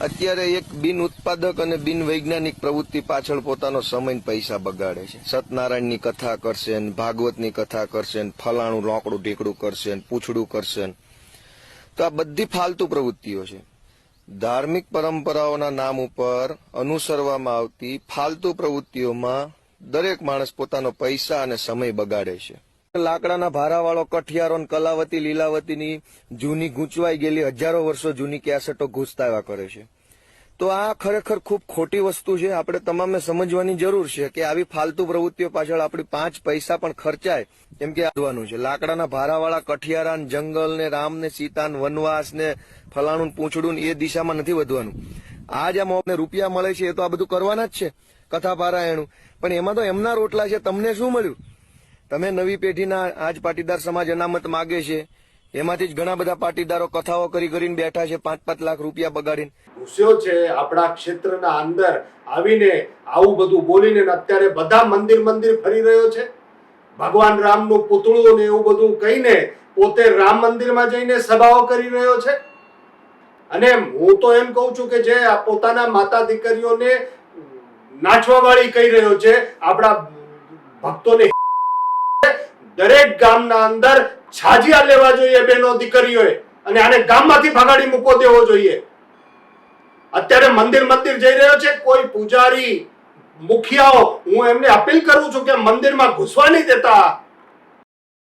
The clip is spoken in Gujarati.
અત્યારે એક બિન ઉત્પાદક અને બિન વૈજ્ઞાનિક પ્રવૃત્તિ પાછળ પોતાનો સમય પૈસા બગાડે છે. સત્યનારાયણની કથા કરશે ભાગવતની કથા કરશે ને ફલાણું રોકડું ઢીકડું કરશે ને પૂછડું કરશે તો આ બધી ફાલતુ પ્રવૃત્તિઓ છે. ધાર્મિક પરંપરાઓના નામ ઉપર અનુસરવામાં આવતી ફાલતુ પ્રવૃત્તિઓમાં દરેક માણસ પોતાનો પૈસા અને સમય બગાડે છે. લાકડાના ભારાવાળો કઠિયારો કલાવતી લીલાવતીની જૂની ગૂંચવાઈ ગયેલી હજારો વર્ષો જૂની કેસેટો ઘૂસતા આવ્યા કરે છે. તો આ ખરેખર ખૂબ ખોટી વસ્તુ છે. આપણે તમામે સમજવાની જરૂર છે કે આવી ફાલતુ પ્રવૃત્તિઓ પાછળ આપણી પાંચ પૈસા પણ ખર્ચાય. કેમ કે વધવાનું છે. લાકડાના ભારાવાળા કઠિયારા જંગલ ને રામ ને સીતા વનવાસ ને ફલાણું પૂંછડું એ દિશામાં નથી વધવાનું. આ જે મોને રૂપિયા મળે છે એ તો આ બધું કરવાના જ છે કથા પારાયણું પણ એમાં તો એમના રોટલા છે. તમને શું મળ્યું? તમે નવી પેઢીના આજ પાટીદાર સમાજ અનામત માગે છે, એમાંથી જ ઘણા બધા પાટીદારો કથાઓ કરી કરીને બેઠા છે પાંચ પાંચ લાખ રૂપિયા બગાડીને. ઘૂસ્યો છે આપણા ક્ષેત્રના અંદર આવીને આવું બધું બોલીને અત્યારે બધા મંદિર મંદિર ફરી રહ્યો છે. ભગવાન રામનું પૂતળું ને એવું બધું કહીને પોતે રામ મંદિરમાં જઈને સભાઓ કરી રહ્યો છે. અને હું તો એમ કહું છું કે જે પોતાના માતા દીકરીઓને નાચવા વાળી કહી રહ્યો છે, આપણા ભક્તોને દરેક ગામના અંદર છાજિયા લેવા જોઈએ બેનો દીકરીઓએ અને આને ગામમાંથી ભગાડી મૂકો દેવો જોઈએ. અત્યારે મંદિર મંદિર જઈ રહ્યો છે, કોઈ પૂજારી, મુખિયાઓ, હું એમને અપીલ કરું છું કે મંદિરમાં ઘૂસવા નહીં દેતા.